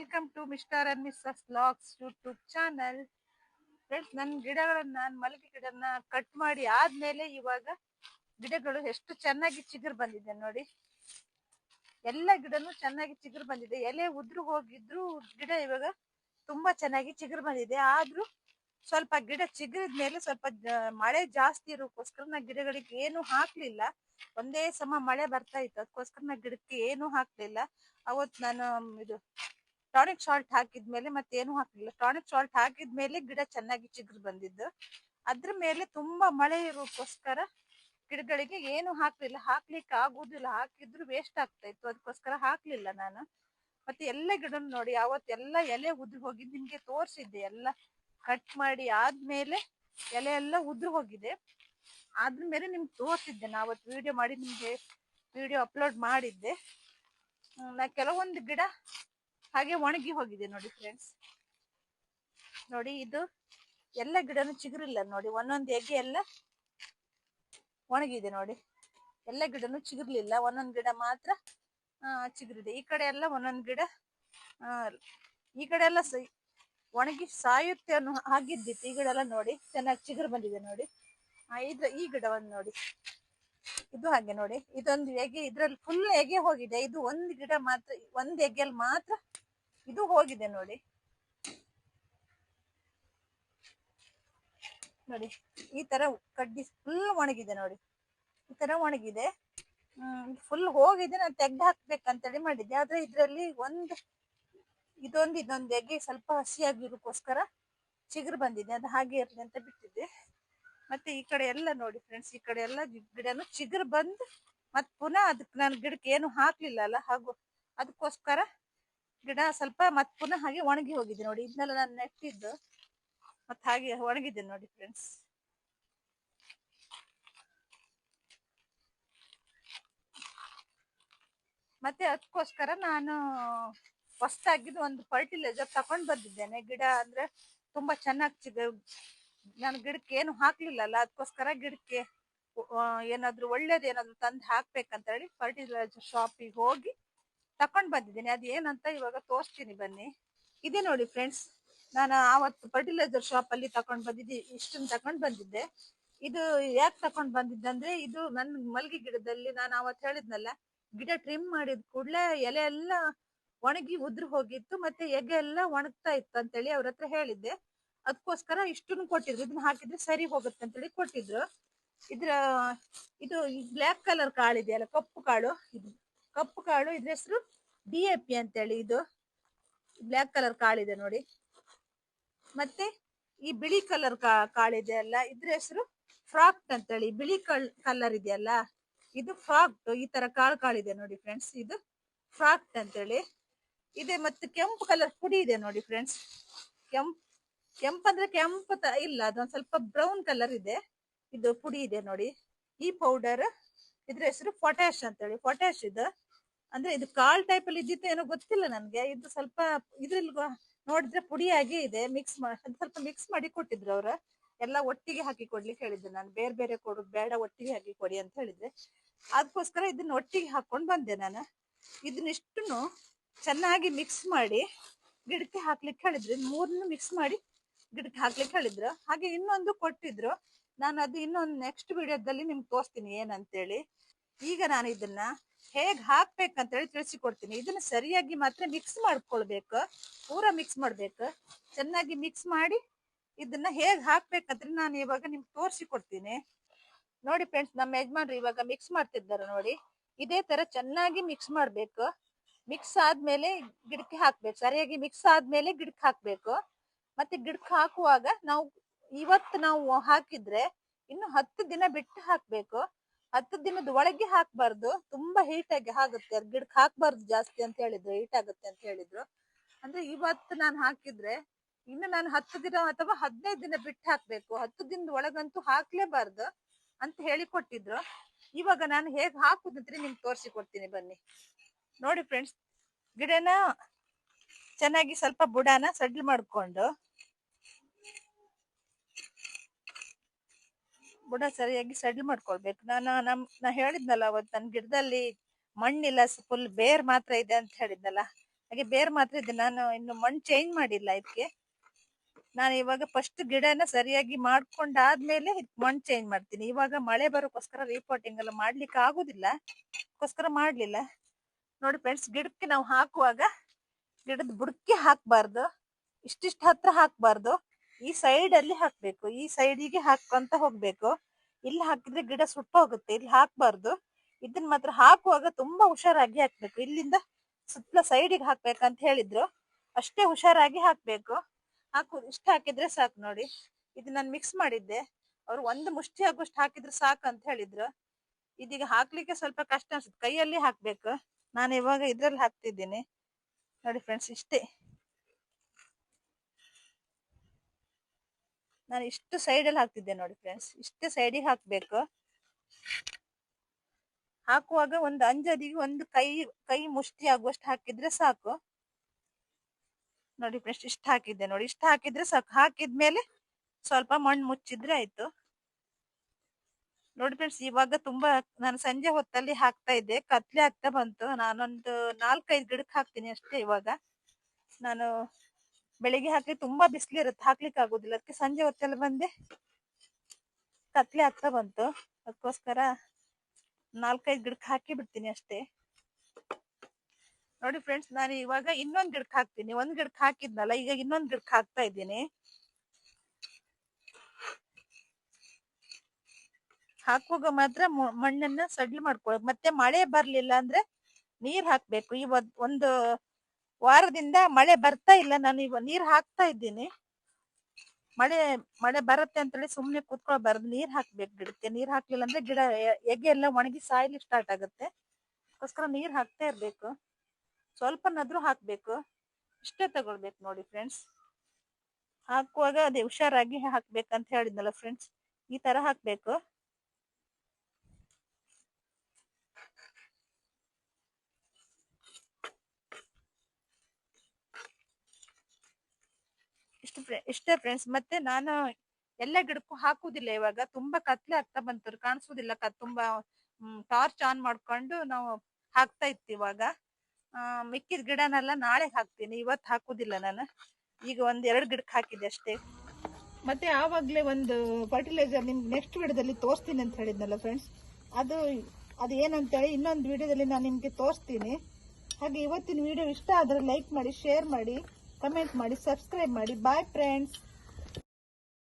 Welcome to mister and missus LOX YouTube channel friends ನನ್ನ ಗಿಡಗಳನ್ನ, ನಾನು ಮಲ್ಲಿಗೆ ಗಿಡನ ಕಟ್ ಮಾಡಿ ಆದ್ಮೇಲೆ ಇವಾಗ ಗಿಡಗಳು ಎಷ್ಟು ಚೆನ್ನಾಗಿ ಚಿಗುರು ಬಂದಿದೆ ನೋಡಿ. ಎಲ್ಲ ಗಿಡನು ಚೆನ್ನಾಗಿ ಚಿಗುರು ಬಂದಿದೆ. ಎಲೆ ಉದ್ರು ಹೋಗಿದ್ರು ಗಿಡ ಇವಾಗ ತುಂಬಾ ಚೆನ್ನಾಗಿ ಚಿಗುರು ಬಂದಿದೆ. ಆದ್ರೂ ಸ್ವಲ್ಪ ಗಿಡ ಚಿಗುರಿದ ಮೇಲೆ ಸ್ವಲ್ಪ ಮಳೆ ಜಾಸ್ತಿ ಇರೋಕ್ಕೋಸ್ಕರ ನಾ ಗಿಡಗಳಿಗೆ ಏನು ಹಾಕ್ಲಿಲ್ಲ. ಒಂದೇ ಸಮ ಮಳೆ ಬರ್ತಾ ಇತ್ತು. ಅದಕ್ಕೋಸ್ಕರ ನಾ ಗಿಡಕ್ಕೆ ಏನು ಹಾಕ್ಲಿಲ್ಲ. ಅವತ್ ನಾನು, ಇದು ಟಾನಿಕ್ ಸಾಲ್ಟ್ ಹಾಕಿದ್ಮೇಲೆ ಮತ್ತೆ ಏನು ಹಾಕ್ಲಿಲ್ಲ. ಟಾನಿಕ್ ಸಾಲ್ಟ್ ಹಾಕಿದ್ಮೇಲೆ ಗಿಡ ಚೆನ್ನಾಗಿ ಚಿಗುರು ಬಂದಿದ್ದು. ಅದ್ರ ಮೇಲೆ ತುಂಬಾ ಮಳೆ ಇರೋಕ್ಕೋಸ್ಕರ ಗಿಡಗಳಿಗೆ ಏನು ಹಾಕ್ಲಿಲ್ಲ. ಹಾಕ್ಲಿಕ್ಕೆ ಆಗುದಿಲ್ಲ. ಹಾಕಿದ್ರು ವೇಸ್ಟ್ ಆಗ್ತಾ ಇತ್ತು. ಅದಕ್ಕೋಸ್ಕರ ಹಾಕ್ಲಿಲ್ಲ ನಾನು. ಮತ್ತೆ ಎಲ್ಲ ಗಿಡ ನೋಡಿ ಅವತ್ತೆಲ್ಲ ಎಲೆ ಉದುರು ಹೋಗಿ, ನಿಮ್ಗೆ ತೋರಿಸಿದ್ದೆ ಎಲ್ಲ ಕಟ್ ಮಾಡಿ ಆದ್ಮೇಲೆ ಎಲೆ ಎಲ್ಲ ಉದುರು ಹೋಗಿದೆ. ಅದ್ರ ಮೇಲೆ ನಿಮ್ಗೆ ತೋರಿಸಿದ್ದೆ. ನಾ ಅವತ್ತು ವಿಡಿಯೋ ಮಾಡಿ ನಿಮ್ಗೆ ವಿಡಿಯೋ ಅಪ್ಲೋಡ್ ಮಾಡಿದ್ದೆ. ನಾ ಕೆಲವೊಂದು ಗಿಡ ಹಾಗೆ ಒಣಗಿ ಹೋಗಿದೆ ನೋಡಿ ಫ್ರೆಂಡ್ಸ್ ನೋಡಿ ಇದು ಎಲ್ಲ ಗಿಡನು ಚಿಗುರಿಲ್ಲ ನೋಡಿ, ಒಂದೊಂದು ಎಗೆ ಎಲ್ಲ ಒಣಗಿದೆ ನೋಡಿ. ಎಲ್ಲ ಗಿಡನು ಚಿಗುರ್ಲಿಲ್ಲ, ಒಂದೊಂದ್ ಗಿಡ ಮಾತ್ರ ಚಿಗುರಿದೆ. ಈ ಕಡೆ ಎಲ್ಲ ಒಂದೊಂದ್ ಗಿಡ ಈ ಕಡೆ ಎಲ್ಲ ಒಣಗಿ ಸಾಯುತ್ತೆ ಅನ್ನೋ ಹಾಗಿದ್ದಿತ್ತು. ಈ ಗಿಡ ಎಲ್ಲ ನೋಡಿ ಚೆನ್ನಾಗಿ ಚಿಗುರು ಬಂದಿದೆ ನೋಡಿ. ಇದ್ರ ಈ ಗಿಡ ಒಂದು ನೋಡಿ. ಇದು ಹಾಗೆ ನೋಡಿ, ಇದೊಂದು ಎಗೆ, ಇದ್ರಲ್ಲಿ ಫುಲ್ ಎಗೆ ಹೋಗಿದೆ. ಇದು ಒಂದ್ ಗಿಡ ಮಾತ್ರ, ಒಂದ್ ಎಗೆಲ್ ಮಾತ್ರ ಇದು ಹೋಗಿದೆ ನೋಡಿ. ನೋಡಿ, ಈ ತರ ಕಡ್ಡಿ ಫುಲ್ ಒಣಗಿದೆ ನೋಡಿ. ಈ ತರ ಒಣಗಿದೆ. ಹ್ಮ್ ಫುಲ್ ಹೋಗಿದೆ. ನಾನು ತೆಗ್ದು ಹಾಕ್ಬೇಕಂತೇಳಿ ಮಾಡಿದ್ದೆ. ಆದ್ರೆ ಇದ್ರಲ್ಲಿ ಒಂದು, ಇದೊಂದು ಇದೊಂದು ಎಗೆ ಸ್ವಲ್ಪ ಹಸಿಯಾಗಿರೋಕ್ಕೋಸ್ಕರ ಚಿಗುರು ಬಂದಿದೆ. ಅದು ಹಾಗೆ ಇರ್ಲಿ ಅಂತ ಬಿಟ್ಟಿದ್ದೆ. ಮತ್ತೆ ಈ ಕಡೆ ಎಲ್ಲ ನೋಡಿ ಫ್ರೆಂಡ್ಸ್ ಈ ಕಡೆ ಎಲ್ಲ ಗಿಡನು ಚಿಗುರು ಬಂದು ಮತ್ ಪುನಃ ಅದಕ್ಕೆ ನಾನು ಗಿಡಕ್ಕೆ ಏನು ಹಾಕ್ಲಿಲ್ಲ ಅಲ್ಲ ಹಾಗೂ ಅದಕ್ಕೋಸ್ಕರ ಗಿಡ ಸ್ವಲ್ಪ ಮತ್ ಪುನಃ ಹಾಗೆ ಒಣಗಿ ಹೋಗಿದೆ ನೋಡಿ. ಇದನ್ನೆಲ್ಲ ನಾನು ನೆಟ್ಟಿದ್ದು ಮತ್ ಹಾಗೆ ಒಣಗಿದೆ ನೋಡಿ ಫ್ರೆಂಡ್ಸ್ ಮತ್ತೆ ಅದಕ್ಕೋಸ್ಕರ ನಾನು ಹೊಸ್ತಾಗಿದ್ದು ಒಂದು ಫರ್ಟಿಲೈಸರ್ ತಕೊಂಡ್ ಬಂದಿದ್ದೇನೆ. ಗಿಡ ಅಂದ್ರೆ ತುಂಬಾ ಚೆನ್ನಾಗಿ ನಾನು ಗಿಡಕ್ಕೆ ಏನು ಹಾಕ್ಲಿಲ್ಲಲ್ಲ, ಅದಕ್ಕೋಸ್ಕರ ಗಿಡಕ್ಕೆ ಏನಾದ್ರೂ ಒಳ್ಳೇದು ಏನಾದ್ರು ತಂದು ಹಾಕ್ಬೇಕಂತ ಹೇಳಿ ಫರ್ಟಿಲೈಸರ್ ಶಾಪಿಗೆ ಹೋಗಿ ತಕೊಂಡ್ ಬಂದಿದ್ದೀನಿ. ಅದು ಏನಂತ ಇವಾಗ ತೋರಿಸ್ತೀನಿ ಬನ್ನಿ. ಇದೆ ನೋಡಿ ಫ್ರೆಂಡ್ಸ್ ನಾನು ಆವತ್ತು ಫರ್ಟಿಲೈಸರ್ ಶಾಪ್ ಅಲ್ಲಿ ತಕೊಂಡ್ ಬಂದಿದ್ದೆ ಇಷ್ಟನ್ನ ತಕೊಂಡ್ ಬಂದಿದ್ದೆ. ಇದು ಯಾಕೆ ತಕೊಂಡ್ ಬಂದಿದ್ದೆ ಅಂದ್ರೆ ಇದು ನನ್ ಮಲ್ಗೆ ಗಿಡದಲ್ಲಿ ನಾನು ಅವತ್ತು ಹೇಳಿದ್ನಲ್ಲ, ಗಿಡ ಟ್ರಿಮ್ ಮಾಡಿದ ಕೂಡಲೇ ಎಲೆ ಎಲ್ಲ ಒಣಗಿ ಉದುರು ಹೋಗಿತ್ತು, ಮತ್ತೆ ಎಗೆ ಎಲ್ಲ ಒಣಗ್ತಾ ಇತ್ತು ಅಂತೇಳಿ ಅವ್ರ ಹತ್ರ ಹೇಳಿದ್ದೆ. ಅದಕ್ಕೋಸ್ಕರ ಇಷ್ಟನ್ನು ಕೊಟ್ಟಿದ್ರು. ಇದನ್ನ ಹಾಕಿದ್ರೆ ಸರಿ ಹೋಗುತ್ತೆ ಅಂತೇಳಿ ಕೊಟ್ಟಿದ್ರು. ಇದ್ರ, ಇದು ಬ್ಲ್ಯಾಕ್ ಕಲರ್ ಕಾಳು ಇದೆಯಲ್ಲ, ಕಪ್ಪು ಕಾಳು ಇದು. ಕಪ್ಪು ಕಾಳು ಇದ್ರ ಹೆಸರು ಡಿ ಎ ಪಿ ಅಂತೇಳಿ ಇದು. ಬ್ಲ್ಯಾಕ್ ಕಲರ್ ಕಾಳಿದೆ ನೋಡಿ. ಮತ್ತೆ ಈ ಬಿಳಿ ಕಲರ್ ಕಾಳಿದೆ ಅಲ್ಲ, ಇದ್ರ ಹೆಸರು ಫ್ರಾಕ್ಟ್ ಅಂತೇಳಿ. ಬಿಳಿ ಕಲ್ ಕಲರ್ ಇದೆಯಲ್ಲ, ಇದು ಫ್ರಾಕ್ಟ್ ಈ ತರ ಕಾಳು ಕಾಳಿದೆ ನೋಡಿ ಫ್ರೆಂಡ್ಸ್ ಇದು ಫ್ರಾಕ್ಟ್ ಅಂತೇಳಿ. ಇದೆ ಮತ್ತೆ ಕೆಂಪು ಕಲರ್ ಪುಡಿ ಇದೆ ನೋಡಿ ಫ್ರೆಂಡ್ಸ್ ಕೆಂಪ್ ಕೆಂಪಂದ್ರೆ ಕೆಂಪು ಇಲ್ಲ, ಅದೊಂದ್ ಸ್ವಲ್ಪ ಬ್ರೌನ್ ಕಲರ್ ಇದೆ. ಇದು ಪುಡಿ ಇದೆ ನೋಡಿ. ಈ ಪೌಡರ್ ಇದ್ರ ಹೆಸರು ಪೊಟ್ಯಾಶ್ ಅಂತ ಹೇಳಿ ಪೊಟ್ಯಾಶ್ ಇದು. ಅಂದ್ರೆ ಇದು ಕಾಲ್ ಟೈಪ್ ಅಲ್ಲಿ ಇದ್ದಿತ್ತು ಏನೋ ಗೊತ್ತಿಲ್ಲ ನನ್ಗೆ. ಇದು ಸ್ವಲ್ಪ ಇದ್ರಲ್ಲಿ ನೋಡಿದ್ರೆ ಪುಡಿಯಾಗಿ ಇದೆ. ಮಿಕ್ಸ್ ಮಾಡಿ ಸ್ವಲ್ಪ ಮಿಕ್ಸ್ ಮಾಡಿ ಕೊಟ್ಟಿದ್ರು ಅವ್ರ. ಎಲ್ಲ ಒಟ್ಟಿಗೆ ಹಾಕಿ ಕೊಡ್ಲಿಕ್ಕೆ ಹೇಳಿದ್ರು ನಾನು. ಬೇರೆ ಬೇರೆ ಕೊಡು, ಬೇಡ, ಒಟ್ಟಿಗೆ ಹಾಕಿ ಕೊಡಿ ಅಂತ ಹೇಳಿದ್ರೆ. ಅದಕ್ಕೋಸ್ಕರ ಇದನ್ನ ಒಟ್ಟಿಗೆ ಹಾಕೊಂಡು ಬಂದೆ ನಾನು. ಇದನ್ನಿಷ್ಟು ಚೆನ್ನಾಗಿ ಮಿಕ್ಸ್ ಮಾಡಿ ಗಿಡಕ್ಕೆ ಹಾಕ್ಲಿಕ್ಕೆ ಹೇಳಿದ್ರೆ. ಮೂರನ್ನು ಮಿಕ್ಸ್ ಮಾಡಿ ಗಿಡಕ್ಕೆ ಹಾಕ್ಲಿಕ್ಕೆ ಹೇಳಿದ್ರು. ಹಾಗೆ ಇನ್ನೊಂದು ಕೊಟ್ಟಿದ್ರು. ನಾನು ಅದು ಇನ್ನೊಂದು ನೆಕ್ಸ್ಟ್ ವಿಡಿಯೋದಲ್ಲಿ ನಿಮ್ಗೆ ತೋರಿಸ್ತೀನಿ ಏನಂತೇಳಿ. ಈಗ ನಾನು ಇದನ್ನ ಹೇಗ್ ಹಾಕ್ಬೇಕಂತೇಳಿ ತಿಳಿಸಿಕೊಡ್ತೀನಿ. ಇದನ್ನ ಸರಿಯಾಗಿ ಮಾತ್ರ ಮಿಕ್ಸ್ ಮಾಡ್ಕೊಳ್ಬೇಕು. ಪೂರ ಮಿಕ್ಸ್ ಮಾಡ್ಬೇಕು. ಚೆನ್ನಾಗಿ ಮಿಕ್ಸ್ ಮಾಡಿ ಇದನ್ನ ಹೇಗೆ ಹಾಕ್ಬೇಕಂತ ನಾನು ಇವಾಗ ನಿಮ್ಗೆ ತೋರಿಸಿ ಕೊಡ್ತೀನಿ ನೋಡಿ ಫ್ರೆಂಡ್ಸ್ ನಮ್ಮ ಯಜಮಾನ್ರು ಇವಾಗ ಮಿಕ್ಸ್ ಮಾಡ್ತಿದ್ದಾರೆ ನೋಡಿ. ಇದೇ ತರ ಚೆನ್ನಾಗಿ ಮಿಕ್ಸ್ ಮಾಡ್ಬೇಕು. ಮಿಕ್ಸ್ ಆದ್ಮೇಲೆ ಗಿಡಕ್ಕೆ ಹಾಕ್ಬೇಕು. ಸರಿಯಾಗಿ ಮಿಕ್ಸ್ ಆದ್ಮೇಲೆ ಗಿಡಕ್ಕೆ ಹಾಕ್ಬೇಕು. ಮತ್ತೆ ಗಿಡಕ್ಕೆ ಹಾಕುವಾಗ ನಾವು ಇವತ್ತು ನಾವು ಹಾಕಿದ್ರೆ ಇನ್ನು ಹತ್ತು ದಿನ ಬಿಟ್ಟು ಹಾಕ್ಬೇಕು. ಹತ್ತು ದಿನದ ಒಳಗೆ ಹಾಕ್ಬಾರ್ದು. ತುಂಬಾ ಹೀಟ್ ಆಗಿ ಆಗುತ್ತೆ. ಅದ್ ಗಿಡಕ್ಕೆ ಹಾಕ್ಬಾರ್ದು ಜಾಸ್ತಿ ಅಂತ ಹೇಳಿದ್ರು ಹೀಟ್ ಆಗುತ್ತೆ ಅಂತ ಹೇಳಿದ್ರು. ಅಂದ್ರೆ ಇವತ್ತು ನಾನು ಹಾಕಿದ್ರೆ ಇನ್ನು ನಾನು ಹತ್ತು ದಿನ ಅಥವಾ ಹದಿನೈದು ದಿನ ಬಿಟ್ಟು ಹಾಕ್ಬೇಕು. ಹತ್ತು ದಿನದ ಒಳಗಂತೂ ಹಾಕ್ಲೇಬಾರ್ದು ಅಂತ ಹೇಳಿ ಕೊಟ್ಟಿದ್ರು. ಇವಾಗ ನಾನು ಹೇಗ್ ಹಾಕುದಂದ್ರೆ ನಿಮ್ಗೆ ತೋರಿಸಿ ಕೊಡ್ತೀನಿ ಬನ್ನಿ. ನೋಡಿ ಫ್ರೆಂಡ್ಸ್ ಗಿಡನ ಚೆನ್ನಾಗಿ ಸ್ವಲ್ಪ ಬುಡಾನ ಸಡ್ಲ್ ಮಾಡ್ಕೊಂಡು ಬುಡ ಸರಿಯಾಗಿ ಸಡ್ಲ್ ಮಾಡ್ಕೊಳ್ಬೇಕು. ನಾನು ನಮ್ ನಾ ಹೇಳಿದ್ನಲ್ಲ ಅವತ್ತು ನನ್ನ ಗಿಡದಲ್ಲಿ ಮಣ್ಣಿಲ್ಲ ಫುಲ್ ಬೇರ್ ಮಾತ್ರ ಇದೆ ಅಂತ ಹೇಳಿದ್ನಲ್ಲ. ಹಾಗೆ ಬೇರ್ ಮಾತ್ರ ಇದೆ. ನಾನು ಇನ್ನು ಮಣ್ಣು ಚೇಂಜ್ ಮಾಡಿಲ್ಲ ಇದಕ್ಕೆ. ನಾನು ಇವಾಗ ಫಸ್ಟ್ ಗಿಡನ ಸರಿಯಾಗಿ ಮಾಡ್ಕೊಂಡಾದ್ಮೇಲೆ ಮಣ್ಣು ಚೇಂಜ್ ಮಾಡ್ತೀನಿ. ಇವಾಗ ಮಳೆ ಬರೋಕ್ಕೋಸ್ಕರ ರಿಪೋರ್ಟಿಂಗ್ ಎಲ್ಲ ಮಾಡ್ಲಿಕ್ಕೆ ಆಗುದಿಲ್ಲ ಅದಕ್ಕೋಸ್ಕರ ಮಾಡ್ಲಿಲ್ಲ. ನೋಡಿ ಫ್ರೆಂಡ್ಸ್ ಗಿಡಕ್ಕೆ ನಾವು ಹಾಕುವಾಗ ಗಿಡದ ಬುಡಕ್ಕೆ ಹಾಕ್ಬಾರ್ದು. ಇಷ್ಟಿಷ್ಟು ಹತ್ರ ಹಾಕ್ಬಾರ್ದು. ಈ ಸೈಡ್ ಅಲ್ಲಿ ಹಾಕ್ಬೇಕು. ಈ ಸೈಡಿಗೆ ಹಾಕೊಂತ ಹೋಗ್ಬೇಕು. ಇಲ್ಲಿ ಹಾಕಿದ್ರೆ ಗಿಡ ಸುಟ್ಟೋಗುತ್ತೆ ಇಲ್ಲಿ ಹಾಕ್ಬಾರ್ದು. ಇದನ್ನ ಮಾತ್ರ ಹಾಕುವಾಗ ತುಂಬಾ ಹುಷಾರಾಗಿ ಹಾಕ್ಬೇಕು. ಇಲ್ಲಿಂದ ಸುತ್ತಲ ಸೈಡಿಗೆ ಹಾಕ್ಬೇಕಂತ ಹೇಳಿದ್ರು. ಅಷ್ಟೇ ಹುಷಾರಾಗಿ ಹಾಕ್ಬೇಕು. ಹಾಕು, ಇಷ್ಟ ಹಾಕಿದ್ರೆ ಸಾಕು ನೋಡಿ. ಇದು ನಾನು ಮಿಕ್ಸ್ ಮಾಡಿದ್ದೆ. ಅವ್ರು ಒಂದು ಮುಷ್ಟಿ ಆಗುವಷ್ಟು ಹಾಕಿದ್ರೆ ಸಾಕು ಅಂತ ಹೇಳಿದ್ರು. ಇದೀಗ ಹಾಕ್ಲಿಕ್ಕೆ ಸ್ವಲ್ಪ ಕಷ್ಟ ಅನ್ಸುತ್ತೆ. ಕೈಯಲ್ಲಿ ಹಾಕ್ಬೇಕು. ನಾನು ಇವಾಗ ಇದ್ರಲ್ಲಿ ಹಾಕ್ತಿದ್ದೀನಿ. ನೋಡಿ ಫ್ರೆಂಡ್ಸ್ ಇಷ್ಟೇ. ನಾನು ಇಷ್ಟು ಸೈಡಲ್ಲಿ ಹಾಕ್ತಿದ್ದೆ ನೋಡಿ ಫ್ರೆಂಡ್ಸ್ ಇಷ್ಟೇ ಸೈಡಿಗೆ ಹಾಕ್ಬೇಕು. ಹಾಕುವಾಗ ಒಂದು ಅಂಜದಿಗೆ ಒಂದು ಕೈ ಕೈ ಮುಷ್ಟಿ ಆಗುವಷ್ಟು ಹಾಕಿದ್ರೆ ಸಾಕು. ನೋಡಿ ಫ್ರೆಂಡ್ಸ್ ಇಷ್ಟು ಹಾಕಿದ್ದೆ ನೋಡಿ, ಇಷ್ಟ ಹಾಕಿದ್ರೆ ಸಾಕು. ಹಾಕಿದ್ಮೇಲೆ ಸ್ವಲ್ಪ ಮಣ್ಣು ಮುಚ್ಚಿದ್ರೆ ಆಯ್ತು. ನೋಡಿ ಫ್ರೆಂಡ್ಸ್ ಇವಾಗ ತುಂಬಾ ನಾನು ಸಂಜೆ ಹೊತ್ತಲ್ಲಿ ಹಾಕ್ತಾ ಇದ್ದೆ. ಕತ್ಲೆ ಆಗ್ತಾ ಬಂತು. ನಾನೊಂದು ನಾಲ್ಕೈದು ಗಿಡಕ್ಕೆ ಹಾಕ್ತೀನಿ ಅಷ್ಟೇ ಇವಾಗ. ನಾನು ಬೆಳಿಗ್ಗೆ ಹಾಕಿ ತುಂಬಾ ಬಿಸಿಲಿರುತ್ತೆ. ಹಾಕ್ಲಿಕ್ಕೆ ಆಗುದಿಲ್ಲ. ಅದಕ್ಕೆ ಸಂಜೆ ಹೊತ್ತಲ್ಲಿ ಬಂದೆ. ಕತ್ಲೆ ಆಗ್ತಾ ಬಂತು. ಅದಕ್ಕೋಸ್ಕರ ನಾಲ್ಕೈದು ಗಿಡಕ್ಕೆ ಹಾಕಿ ಬಿಡ್ತೀನಿ ಅಷ್ಟೇ. ನೋಡಿ ಫ್ರೆಂಡ್ಸ್ ನಾನು ಇವಾಗ ಇನ್ನೊಂದ್ ಗಿಡಕ್ಕೆ ಹಾಕ್ತೀನಿ. ಒಂದ್ ಗಿಡಕ್ಕೆ ಹಾಕಿದ್ನಲ್ಲ, ಈಗ ಇನ್ನೊಂದು ಗಿಡಕ್ಕೆ ಹಾಕ್ತಾ ಇದ್ದೀನಿ. ಹಾಕುವಾಗ ಮಾತ್ರ ಮಣ್ಣನ್ನ ಸಡ್ಲ್ ಮಾಡ್ಕೊ, ಮತ್ತೆ ಮಳೆ ಬರ್ಲಿಲ್ಲ ಅಂದ್ರೆ ನೀರ್ ಹಾಕ್ಬೇಕು. ಈ ಒಂದು ವಾರದಿಂದ ಮಳೆ ಬರ್ತಾ ಇಲ್ಲ. ನಾನು ಇವ, ನೀರ್ ಹಾಕ್ತಾ ಇದ್ದೀನಿ. ಮಳೆ ಮಳೆ ಬರುತ್ತೆ ಅಂತೇಳಿ ಸುಮ್ನೆ ಕೂತ್ಕೊಳ್ಬಾರ್ದು. ನೀರ್ ಹಾಕ್ಬೇಕು ಗಿಡಕ್ಕೆ. ನೀರ್ ಹಾಕ್ಲಿಲ್ಲ ಅಂದ್ರೆ ಗಿಡ ಎಗೆ ಎಲ್ಲ ಒಣಗಿ ಸಾಯ್ಲಿಕ್ಕೆ ಸ್ಟಾರ್ಟ್ ಆಗುತ್ತೆ. ಅದಕ್ಕೋಸ್ಕರ ನೀರ್ ಹಾಕ್ತಾ ಇರ್ಬೇಕು. ಸ್ವಲ್ಪನಾದ್ರೂ ಹಾಕ್ಬೇಕು. ಇಷ್ಟೇ ತಗೊಳ್ಬೇಕು ನೋಡಿ ಫ್ರೆಂಡ್ಸ್ ಹಾಕುವಾಗ ಅದೇ ಹುಷಾರಾಗಿ ಹಾಕ್ಬೇಕಂತ ಹೇಳಿದ್ನಲ್ಲ ಫ್ರೆಂಡ್ಸ್ ಈ ತರ ಹಾಕ್ಬೇಕು. ಇಷ್ಟು ಇಷ್ಟೇ ಫ್ರೆಂಡ್ಸ್ ಮತ್ತೆ ನಾನು ಎಲ್ಲ ಗಿಡಕ್ಕೂ ಹಾಕುದಿಲ್ಲ ಇವಾಗ. ತುಂಬಾ ಕತ್ಲೆ ಆಗ್ತಾ ಬಂತು ಕಾಣಿಸುದಿಲ್ಲ ತುಂಬಾ ಟಾರ್ಚ್ ಆನ್ ಮಾಡ್ಕೊಂಡು ನಾವು ಹಾಕ್ತಾ ಇತ್ತು ಇವಾಗ. ಮಿಕ್ಕಿದ ಗಿಡನೆಲ್ಲ ನಾಳೆ ಹಾಕ್ತೀನಿ. ಇವತ್ತು ಹಾಕುದಿಲ್ಲ ನಾನು. ಈಗ ಒಂದ್ ಎರಡು ಗಿಡಕ್ಕೆ ಹಾಕಿದೆ ಅಷ್ಟೇ. ಮತ್ತೆ ಆವಾಗ್ಲೇ ಒಂದು ಫರ್ಟಿಲೈಸರ್ ನಿಮ್ಗೆ ನೆಕ್ಸ್ಟ್ ವಿಡಿಯೋದಲ್ಲಿ ತೋರಿಸ್ತೀನಿ ಅಂತ ಹೇಳಿದ್ನಲ್ಲ ಫ್ರೆಂಡ್ಸ್ ಅದು ಅದು ಏನಂತೇಳಿ ಇನ್ನೊಂದು ವಿಡಿಯೋದಲ್ಲಿ ನಾನು ನಿಮ್ಗೆ ತೋರಿಸ್ತೀನಿ. ಹಾಗೆ ಇವತ್ತಿನ ವಿಡಿಯೋ ಇಷ್ಟ ಆದ್ರೆ ಲೈಕ್ ಮಾಡಿ ಶೇರ್ ಮಾಡಿ. ಕಮೆಂಟ್ ಮಾಡಿ ಸಬ್ಸ್ಕ್ರೈಬ್ ಮಾಡಿ. Bye friends